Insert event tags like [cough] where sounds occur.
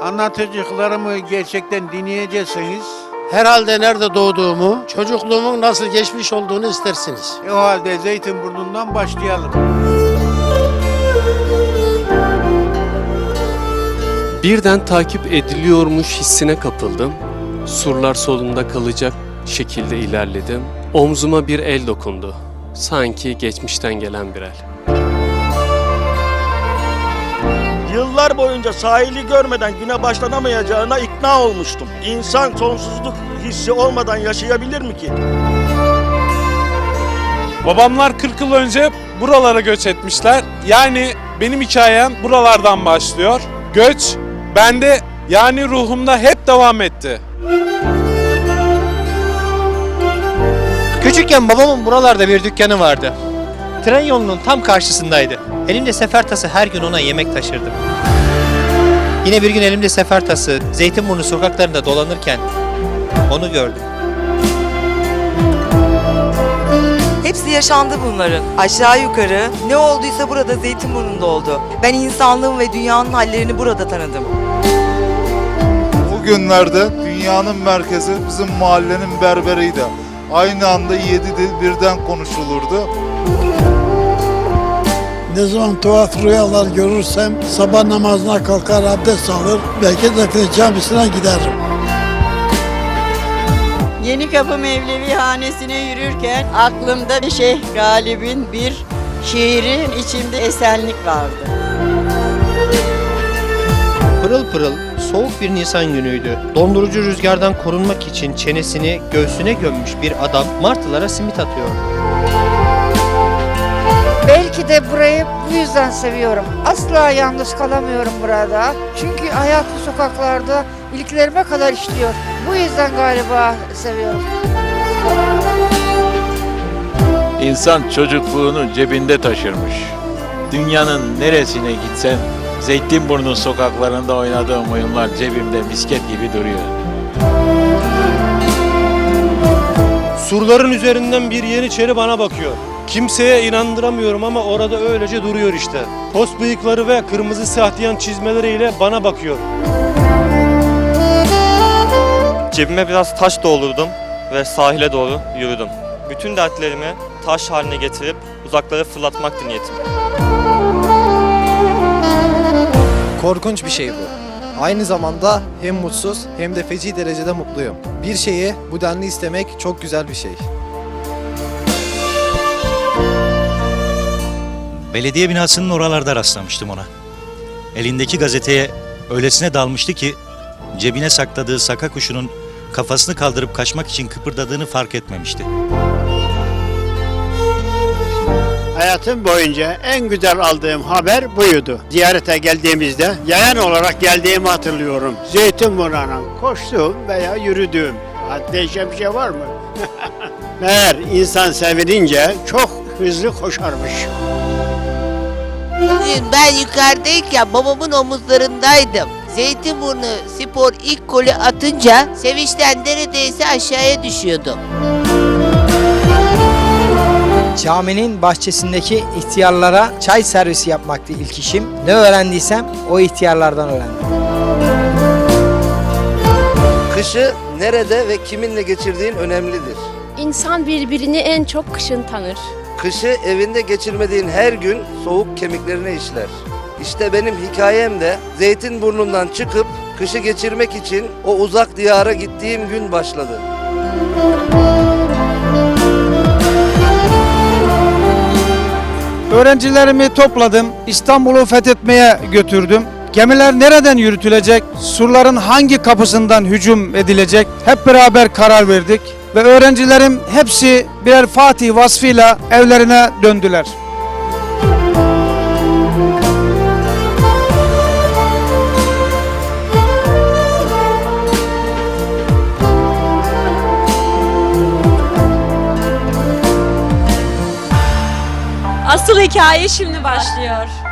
Anlatacaklarımı gerçekten dinleyeceksiniz. Herhalde nerede doğduğumu, çocukluğumun nasıl geçmiş olduğunu istersiniz. E o halde Zeytinburnu'ndan başlayalım. Birden takip ediliyormuş hissine kapıldım. Surlar solumda kalacak şekilde ilerledim. Omzuma bir el dokundu. Sanki geçmişten gelen bir el. Yıllar boyunca sahili görmeden güne başlanamayacağına ikna olmuştum. İnsan sonsuzluk hissi olmadan yaşayabilir mi ki? Babamlar 40 yıl önce buralara göç etmişler. Yani benim hikayem buralardan başlıyor. Göç bende yani ruhumda hep devam etti. Küçükken babamın buralarda bir dükkanı vardı. Tren yolunun tam karşısındaydı. Elimde sefer tası her gün ona yemek taşırdım. Yine bir gün elimde sefer tası Zeytinburnu sokaklarında dolanırken onu gördüm. Hepsi yaşandı bunların. Aşağı yukarı ne olduysa burada Zeytinburnu'nda oldu. Ben insanlığın ve dünyanın hallerini burada tanıdım. O günlerde dünyanın merkezi bizim mahallenin berberiydi. Aynı anda yedi dil birden konuşulurdu. Ne zaman tuhaf rüyalar görürsem sabah namazına kalkar abdest alır, belki de camisine giderim. Yeni Kapı Mevlevi hanesine yürürken aklımda bir Şeyh Galip'in bir şiirin içinde esenlik vardı. Pırıl pırıl soğuk bir Nisan günüydü. Dondurucu rüzgardan korunmak için çenesini göğsüne gömmüş bir adam martılara simit atıyor. Belki de burayı bu yüzden seviyorum. Asla yalnız kalamıyorum burada. Çünkü hayat bu sokaklarda iliklerime kadar işliyor. Bu yüzden galiba seviyorum. İnsan çocukluğunu cebinde taşırmış. Dünyanın neresine gitsem Zeytinburnu sokaklarında oynadığım oyunlar cebimde misket gibi duruyor. Surların üzerinden bir yeniçeri bana bakıyor. Kimseye inandıramıyorum ama orada öylece duruyor işte. Post bıyıkları ve kırmızı sahtiyan çizmeleriyle bana bakıyor. Cebime biraz taş doldurdum ve sahile doğru yürüdüm. Bütün dertlerimi taş haline getirip uzaklara fırlatmaktı niyetim. Korkunç bir şey bu. Aynı zamanda hem mutsuz hem de feci derecede mutluyum. Bir şeyi bu denli istemek çok güzel bir şey. Belediye binasının oralarda rastlamıştım ona. Elindeki gazeteye öylesine dalmıştı ki cebine sakladığı saka kuşunun kafasını kaldırıp kaçmak için kıpırdadığını fark etmemişti. Hayatım boyunca en güzel aldığım haber buydu. Ziyarete geldiğimizde yayan olarak geldiğimi hatırlıyorum. Zeytinburnu'na koştuğum veya yürüdüğüm. Ha, Değişen bir şey var mı? [laughs] Meğer insan sevinince çok hızlı koşarmış. Bugün ben yukarıdayken babamın omuzlarındaydım. Zeytinburnu spor ilk golü atınca sevinçten neredeyse aşağıya düşüyordum. Caminin bahçesindeki ihtiyarlara çay servisi yapmaktı ilk işim. Ne öğrendiysem o ihtiyarlardan öğrendim. Kışı nerede ve kiminle geçirdiğin önemlidir. İnsan birbirini en çok kışın tanır. Kışı evinde geçirmediğin her gün soğuk kemiklerine işler. İşte benim hikayem de Zeytinburnu'ndan çıkıp kışı geçirmek için o uzak diyara gittiğim gün başladı. Öğrencilerimi topladım. İstanbul'u fethetmeye götürdüm. Gemiler nereden yürütülecek? Surların hangi kapısından hücum edilecek? Hep beraber karar verdik ve öğrencilerim hepsi birer Fatih vasfıyla evlerine döndüler. Asıl hikaye şimdi başlıyor.